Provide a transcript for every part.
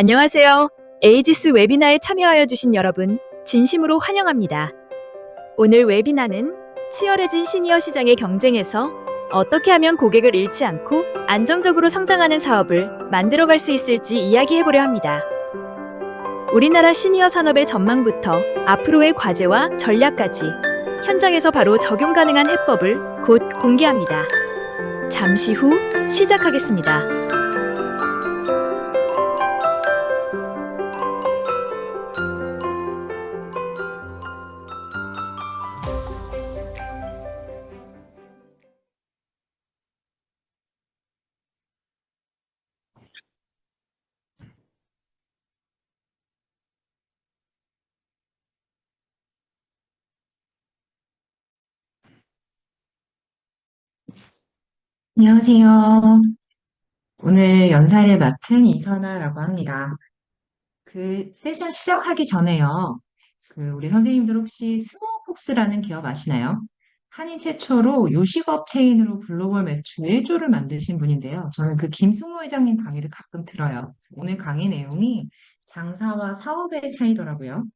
안녕하세요. 에이지스 웨비나에 참여하여 주신 여러분, 진심으로 환영합니다. 오늘 웨비나는 치열해진 시니어 시장의 경쟁에서 어떻게 하면 고객을 잃지 않고 안정적으로 성장하는 사업을 만들어갈 수 있을지 이야기해보려 합니다. 우리나라 시니어 산업의 전망부터 앞으로의 과제와 전략까지 현장에서 바로 적용 가능한 해법을 곧 공개합니다. 잠시 후 시작하겠습니다. 안녕하세요. 오늘 연사를 맡은 이선아라고 합니다. 그 세션 시작하기 전에요. 그 우리 선생님들 혹시 스모폭스라는 기업 아시나요? 한인 최초로 요식업 체인으로 글로벌 매출 1조를 만드신 분인데요. 저는 그 김승호 회장님 강의를 가끔 들어요. 오늘 강의 내용이 장사와 사업의 차이더라고요.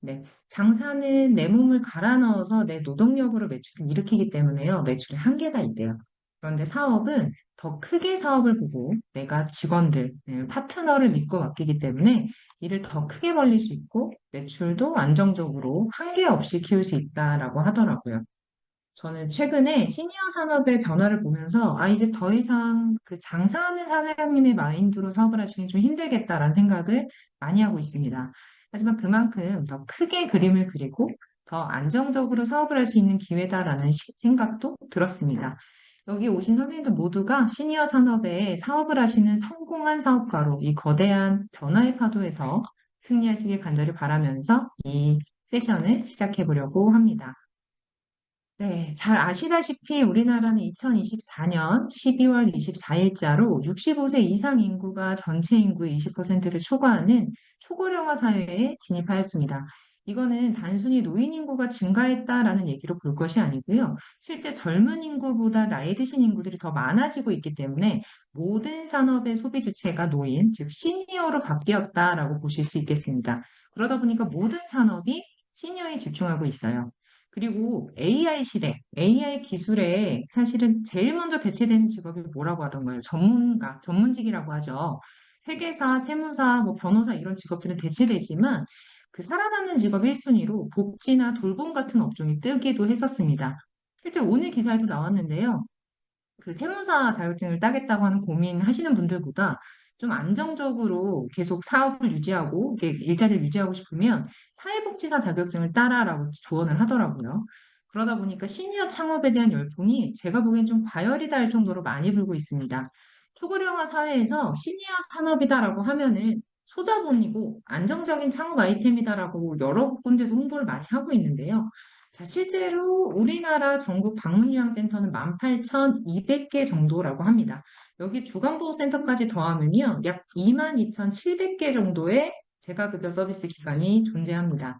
네, 장사는 내 몸을 갈아 넣어서 내 노동력으로 매출을 일으키기 때문에요. 매출에 한계가 있대요. 그런데 사업은 더 크게 사업을 보고 내가 직원들, 네, 파트너를 믿고 맡기기 때문에 일을 더 크게 벌릴 수 있고 매출도 안정적으로 한계 없이 키울 수 있다라고 하더라고요. 저는 최근에 시니어 산업의 변화를 보면서 아 이제 더 이상 그 장사하는 사장님의 마인드로 사업을 하시긴 좀 힘들겠다라는 생각을 많이 하고 있습니다. 하지만 그만큼 더 크게 그림을 그리고 더 안정적으로 사업을 할 수 있는 기회다라는 시- 생각도 들었습니다. 여기 오신 선생님들 모두가 시니어 산업에 사업을 하시는 성공한 사업가로 이 거대한 변화의 파도에서 승리하시길 간절히 바라면서 이 세션을 시작해 보려고 합니다. 네, 잘 아시다시피 우리나라는 2024년 12월 24일자로 65세 이상 인구가 전체 인구의 20%를 초과하는 초고령화 사회에 진입하였습니다. 이거는 단순히 노인 인구가 증가했다라는 얘기로 볼 것이 아니고요. 실제 젊은 인구보다 나이 드신 인구들이 더 많아지고 있기 때문에 모든 산업의 소비 주체가 노인, 즉 시니어로 바뀌었다라고 보실 수 있겠습니다. 그러다 보니까 모든 산업이 시니어에 집중하고 있어요. 그리고 AI 시대, AI 기술에 사실은 제일 먼저 대체되는 직업이 뭐라고 하던가요? 전문가, 전문직이라고 하죠. 회계사, 세무사, 뭐 변호사 이런 직업들은 대체되지만 그 살아남는 직업 1순위로 복지나 돌봄 같은 업종이 뜨기도 했었습니다. 실제 오늘 기사에도 나왔는데요. 그 세무사 자격증을 따겠다고 하는 고민하시는 분들보다 좀 안정적으로 계속 사업을 유지하고 일자리를 유지하고 싶으면 사회복지사 자격증을 따라라고 조언을 하더라고요. 그러다 보니까 시니어 창업에 대한 열풍이 제가 보기엔 좀 과열이다 할 정도로 많이 불고 있습니다. 초고령화 사회에서 시니어 산업이다라고 하면은 소자본이고 안정적인 창업 아이템이다라고 여러 군데서 홍보를 많이 하고 있는데요. 자, 실제로 우리나라 전국 방문요양센터는 18,200개 정도라고 합니다. 여기 주간보호센터까지 더하면요, 약 22,700개 정도의 재가급여 서비스 기관이 존재합니다.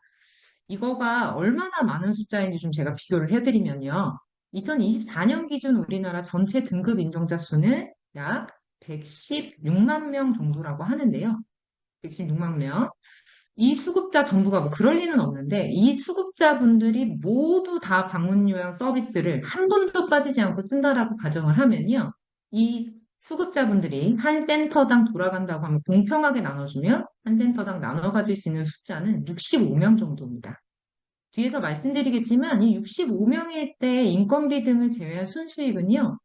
이거가 얼마나 많은 숫자인지 좀 제가 비교를 해드리면요. 2024년 기준 우리나라 전체 등급 인정자 수는 약 116만 명 정도라고 하는데요. 116만 명. 이 수급자 전부가 뭐 그럴 리는 없는데 이 수급자분들이 모두 다 방문 요양 서비스를 한 분도 빠지지 않고 쓴다라고 가정을 하면요. 이 수급자분들이 한 센터당 돌아간다고 하면 공평하게 나눠주면 한 센터당 나눠 가질 수 있는 숫자는 65명 정도입니다. 뒤에서 말씀드리겠지만 이 65명일 때 인건비 등을 제외한 순수익은요.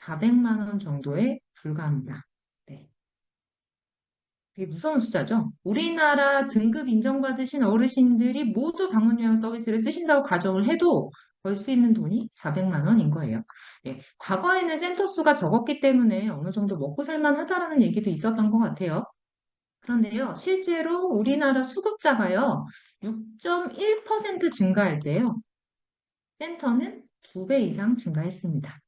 400만 원 정도에 불과합니다. 네. 되게 무서운 숫자죠. 우리나라 등급 인정받으신 어르신들이 모두 방문요양 서비스를 쓰신다고 가정을 해도 벌 수 있는 돈이 400만 원인 거예요. 예, 과거에는 센터 수가 적었기 때문에 어느 정도 먹고 살만하다라는 얘기도 있었던 것 같아요. 그런데요, 실제로 우리나라 수급자가요, 6.1% 증가할 때요, 센터는 두배 이상 증가했습니다.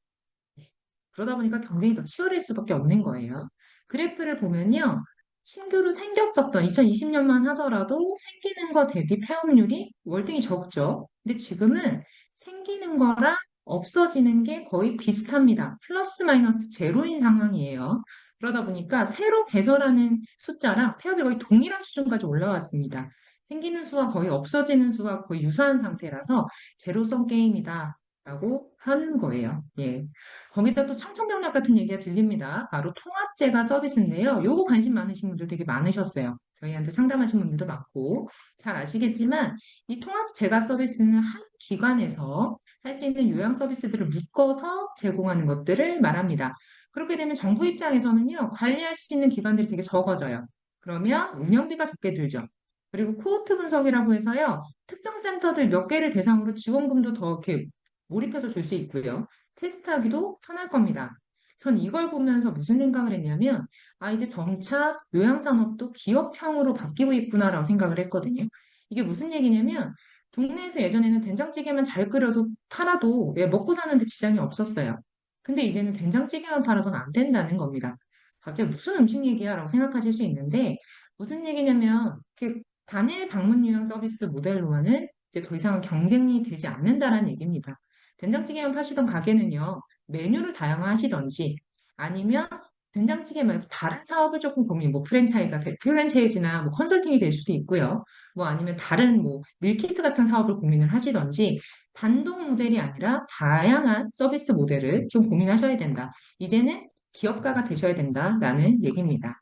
예, 그러다 보니까 경쟁이 더 치열할 수밖에 없는 거예요. 그래프를 보면요, 신규로 생겼었던 2020년만 하더라도 생기는 거 대비 폐업률이 월등히 적죠. 근데 지금은 생기는 거랑 없어지는 게 거의 비슷합니다. 플러스 마이너스 제로인 상황이에요. 그러다 보니까 새로 개설하는 숫자랑 폐업이 거의 동일한 수준까지 올라왔습니다. 생기는 수와 거의 없어지는 수가 거의 유사한 상태라서 제로섬 게임이다라고 하는 거예요. 예. 거기다 또 청천벽력 같은 얘기가 들립니다. 바로 통합제가 서비스인데요. 요거 관심 많으신 분들 되게 많으셨어요. 저희한테 상담하신 분들도 많고 잘 아시겠지만 이 통합제가 서비스는 한 기관에서 할 수 있는 요양 서비스들을 묶어서 제공하는 것들을 말합니다. 그렇게 되면 정부 입장에서는요, 관리할 수 있는 기관들이 되게 적어져요. 그러면 운영비가 적게 들죠. 그리고 코호트 분석이라고 해서요, 특정 센터들 몇 개를 대상으로 지원금도 더 이렇게 몰입해서 줄 수 있고요. 테스트하기도 편할 겁니다. 전 이걸 보면서 무슨 생각을 했냐면, 아, 이제 점차 요양산업도 기업형으로 바뀌고 있구나라고 생각을 했거든요. 이게 무슨 얘기냐면, 동네에서 예전에는 된장찌개만 잘 끓여도 팔아도 예, 먹고 사는데 지장이 없었어요. 근데 이제는 된장찌개만 팔아서는 안 된다는 겁니다. 갑자기 무슨 음식 얘기야? 라고 생각하실 수 있는데, 무슨 얘기냐면, 그 단일 방문 요양 서비스 모델로는 이제 더 이상은 경쟁이 되지 않는다라는 얘기입니다. 된장찌개만 파시던 가게는요, 메뉴를 다양화하시던지, 아니면 된장찌개 말고 다른 사업을 조금 고민, 뭐 프랜차이즈가, 될- 프랜차이즈나 뭐 컨설팅이 될 수도 있고요. 뭐 아니면 다른 뭐 밀키트 같은 사업을 고민을 하시던지, 단독 모델이 아니라 다양한 서비스 모델을 좀 고민하셔야 된다. 이제는 기업가가 되셔야 된다라는 얘기입니다.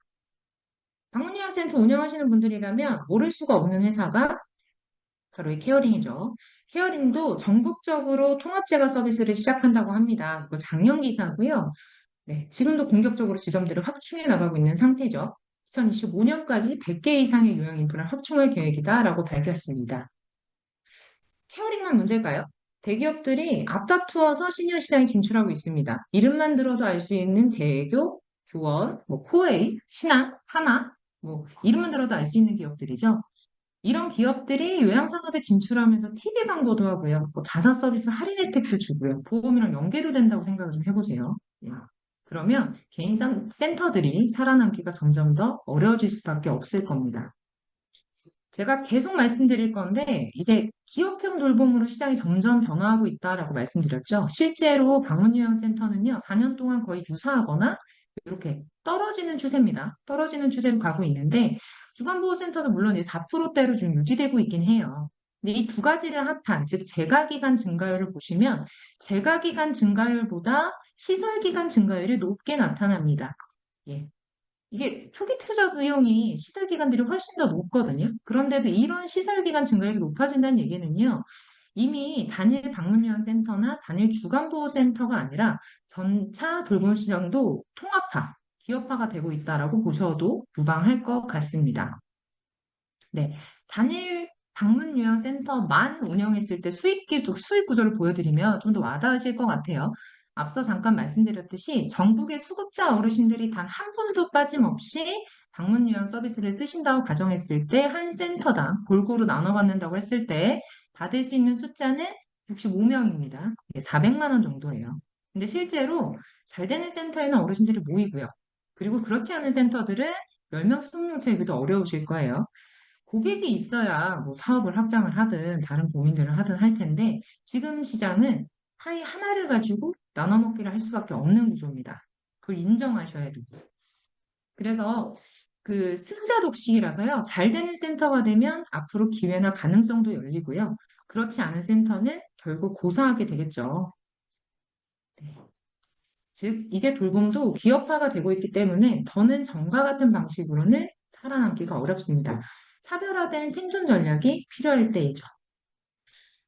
방문요양센터 운영하시는 분들이라면 모를 수가 없는 회사가 바로 이 케어링이죠. 케어링도 전국적으로 통합제가 서비스를 시작한다고 합니다. 작년 기사고요. 네, 지금도 공격적으로 지점들을 확충해 나가고 있는 상태죠. 2025년까지 100개 이상의 요양 인프라를 확충할 계획이다라고 밝혔습니다. 케어링만 문제일까요? 대기업들이 앞다투어서 시니어 시장에 진출하고 있습니다. 이름만 들어도 알 수 있는 대교, 교원, 뭐 코웨이, 신한, 하나, 뭐 이름만 들어도 알 수 있는 기업들이죠. 이런 기업들이 요양산업에 진출하면서 TV 광고도 하고요. 뭐 자사 서비스 할인 혜택도 주고요. 보험이랑 연계도 된다고 생각을 좀 해보세요. 예. 그러면 개인 산- 센터들이 살아남기가 점점 더 어려워질 수밖에 없을 겁니다. 제가 계속 말씀드릴 건데, 이제 기업형 돌봄으로 시장이 점점 변화하고 있다라고 말씀드렸죠. 실제로 방문요양센터는요, 4년 동안 거의 유사하거나 이렇게 떨어지는 추세입니다. 떨어지는 추세로 가고 있는데, 주간보호센터도 물론 이제 4%대로 좀 유지되고 있긴 해요. 근데 이 두 가지를 합한, 즉, 재가기간 증가율을 보시면, 재가기간 증가율보다 시설기간 증가율이 높게 나타납니다. 예. 이게 초기 투자 비용이 시설 기간들이 훨씬 더 높거든요. 그런데도 이런 시설 기간 증가율이 높아진다는 얘기는요. 이미 단일 방문요양 센터나 단일 주간보호센터가 아니라 전차 돌봄 시장도 통합화, 기업화가 되고 있다라고 보셔도 무방할 것 같습니다. 네, 단일 방문 요양 센터만 운영했을 때 수익 기조, 수익 구조를 보여드리면 좀 더 와닿으실 것 같아요. 앞서 잠깐 말씀드렸듯이 전국의 수급자 어르신들이 단 한 분도 빠짐없이 방문 요양 서비스를 쓰신다고 가정했을 때 한 센터당 골고루 나눠 갖는다고 했을 때 받을 수 있는 숫자는 65명입니다. 400만 원 정도예요. 근데 실제로 잘 되는 센터에는 어르신들이 모이고요. 그리고 그렇지 않은 센터들은 10명, 20명 채우기도 어려우실 거예요. 고객이 있어야 뭐 사업을 확장을 하든 다른 고민들을 하든 할 텐데 지금 시장은 파이 하나를 가지고 나눠 먹기를 할 수밖에 없는 구조입니다. 그걸 인정하셔야 되죠. 그래서 그 승자 독식이라서요. 잘 되는 센터가 되면 앞으로 기회나 가능성도 열리고요. 그렇지 않은 센터는 결국 고사하게 되겠죠. 네. 즉, 이제 돌봄도 기업화가 되고 있기 때문에 더는 전과 같은 방식으로는 살아남기가 어렵습니다. 차별화된 생존 전략이 필요할 때이죠.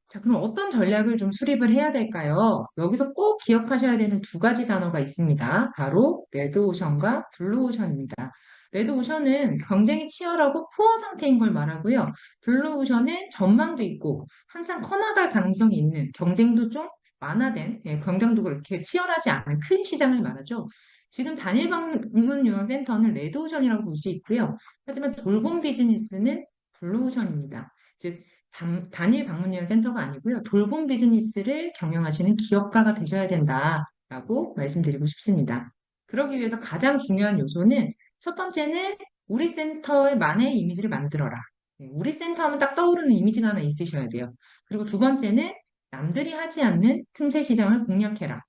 자, 그럼 어떤 전략을 좀 수립을 해야 될까요? 여기서 꼭 기억하셔야 되는 두 가지 단어가 있습니다. 바로 레드오션과 블루오션입니다. 레드오션은 경쟁이 치열하고 포화 상태인 걸 말하고요. 블루오션은 전망도 있고 한참 커나갈 가능성이 있는 경쟁도 좀 완화된, 예, 경쟁도 그렇게 치열하지 않은 큰 시장을 말하죠. 지금 단일 방문 요양센터는 레드오션이라고 볼 수 있고요. 하지만 돌봄 비즈니스는 블루오션입니다. 즉, 단, 단일 방문요양 센터가 아니고요. 돌봄 비즈니스를 경영하시는 기업가가 되셔야 된다라고 말씀드리고 싶습니다. 그러기 위해서 가장 중요한 요소는 첫 번째는 우리 센터의 만의 이미지를 만들어라. 네, 우리 센터 하면 딱 떠오르는 이미지가 하나 있으셔야 돼요. 그리고 두 번째는 남들이 하지 않는 틈새 시장을 공략해라.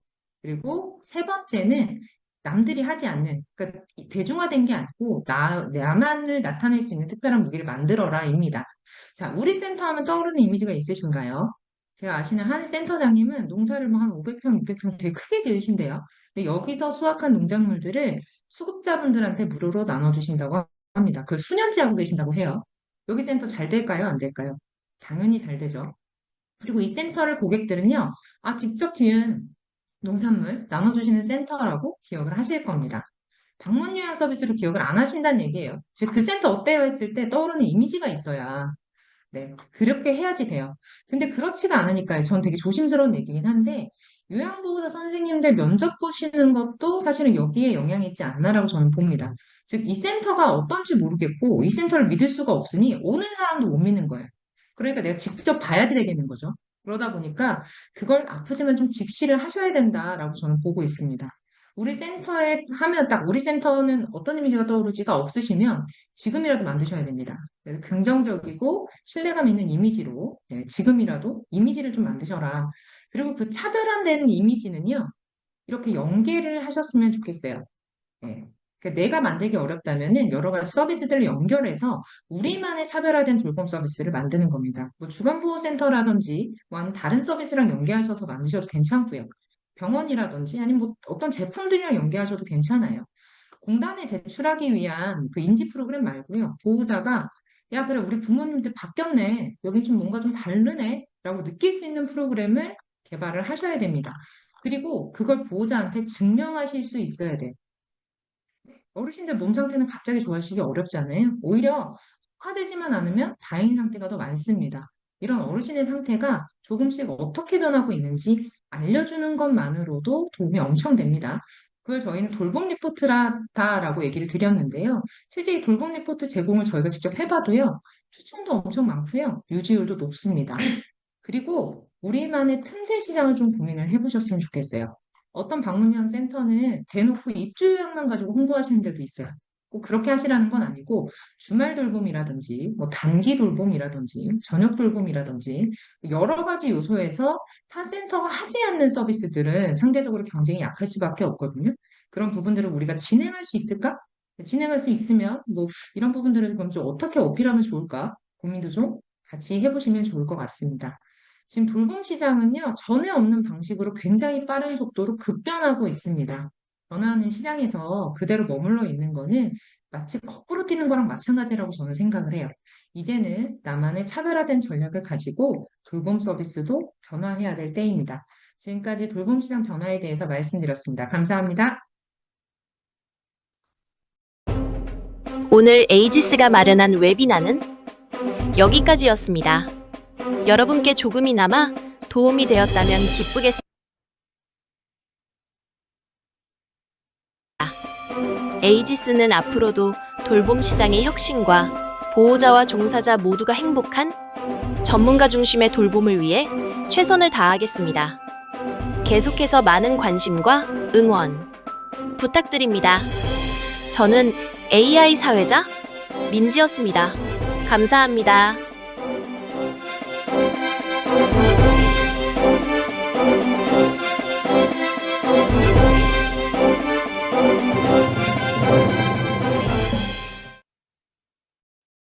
그리고 세 번째는 남들이 하지 않는, 그러니까 이- 대중화된 게 아니고 나, 나만을 나타낼 수 있는 특별한 무기를 만들어라입니다. 자, 우리 센터 하면 떠오르는 이미지가 있으신가요? 제가 아시는 한 센터장님은 농사를 뭐 한 500평, 600평 되게 크게 지으신대요. 근데 여기서 수확한 농작물들을 수급자분들한테 무료로 나눠주신다고 합니다. 그걸 수년째 하고 계신다고 해요. 여기 센터 잘 될까요? 안 될까요? 당연히 잘 되죠. 그리고 이 센터를 고객들은요, 아, 직접 지은 농산물 나눠주시는 센터라고 기억을 하실 겁니다. 방문 요약 서비스로 기억을 안 하신다는 얘기예요. 즉, 그 센터 어때요? 했을 때 떠오르는 이미지가 있어야 네, 그렇게 해야지 돼요. 근데 그렇지가 않으니까요. 전 되게 조심스러운 얘기긴 한데, 요양보호사 선생님들 면접 보시는 것도 사실은 여기에 영향이 있지 않나라고 저는 봅니다. 즉, 이 센터가 어떤지 모르겠고, 이 센터를 믿을 수가 없으니, 오는 사람도 못 믿는 거예요. 그러니까 내가 직접 봐야지 되겠는 거죠. 그러다 보니까, 그걸 아프지만 좀 직시를 하셔야 된다라고 저는 보고 있습니다. 우리 센터에 하면 딱 우리 센터는 어떤 이미지가 떠오르지가 없으시면 지금이라도 만드셔야 됩니다. 긍정적이고 신뢰감 있는 이미지로 네, 지금이라도 이미지를 좀 만드셔라. 그리고 그 차별화되는 이미지는요, 이렇게 연계를 하셨으면 좋겠어요. 네. 그러니까 내가 만들기 어렵다면은 여러 가지 서비스들을 연결해서 우리만의 차별화된 돌봄 서비스를 만드는 겁니다. 뭐 주간보호센터라든지 뭐 다른 서비스랑 연계하셔서 만드셔도 괜찮고요. 병원이라든지 아니면 뭐 어떤 제품들이랑 연계하셔도 괜찮아요. 공단에 제출하기 위한 그 인지 프로그램 말고요. 보호자가 야, 그래, 우리 부모님들 바뀌었네. 여기 좀 뭔가 좀 다르네. 라고 느낄 수 있는 프로그램을 개발을 하셔야 됩니다. 그리고 그걸 보호자한테 증명하실 수 있어야 돼요. 어르신들 몸 상태는 갑자기 좋아지기 어렵잖아요. 오히려 화되지만 않으면 다행인 상태가 더 많습니다. 이런 어르신의 상태가 조금씩 어떻게 변하고 있는지 알려주는 것만으로도 도움이 엄청 됩니다. 그걸 저희는 돌봄 리포트라다라고 얘기를 드렸는데요. 실제 이 돌봄 리포트 제공을 저희가 직접 해봐도요. 추천도 엄청 많고요. 유지율도 높습니다. 그리고 우리만의 틈새 시장을 좀 고민을 해보셨으면 좋겠어요. 어떤 방문형 센터는 대놓고 입주 요약만 가지고 홍보하시는 데도 있어요. 꼭 그렇게 하시라는 건 아니고 주말 돌봄이라든지 뭐 단기 돌봄이라든지 저녁 돌봄이라든지 여러 가지 요소에서 타 센터가 하지 않는 서비스들은 상대적으로 경쟁이 약할 수밖에 없거든요. 그런 부분들을 우리가 진행할 수 있을까? 진행할 수 있으면 뭐 이런 부분들을 그럼 좀 어떻게 어필하면 좋을까? 고민도 좀 같이 해보시면 좋을 것 같습니다. 지금 돌봄 시장은요, 전에 없는 방식으로 굉장히 빠른 속도로 급변하고 있습니다. 변화하는 시장에서 그대로 머물러 있는 거는 마치 거꾸로 뛰는 거랑 마찬가지라고 저는 생각을 해요. 이제는 나만의 차별화된 전략을 가지고 돌봄 서비스도 변화해야 될 때입니다. 지금까지 돌봄 시장 변화에 대해서 말씀드렸습니다. 감사합니다. 오늘 에이지스가 마련한 웨비나는 여기까지였습니다. 여러분께 조금이나마 도움이 되었다면 기쁘겠습니다. 에이지스는 앞으로도 돌봄 시장의 혁신과 보호자와 종사자 모두가 행복한 전문가 중심의 돌봄을 위해 최선을 다하겠습니다. 계속해서 많은 관심과 응원 부탁드립니다. 저는 AI 사회자 민지였습니다. 감사합니다. thank you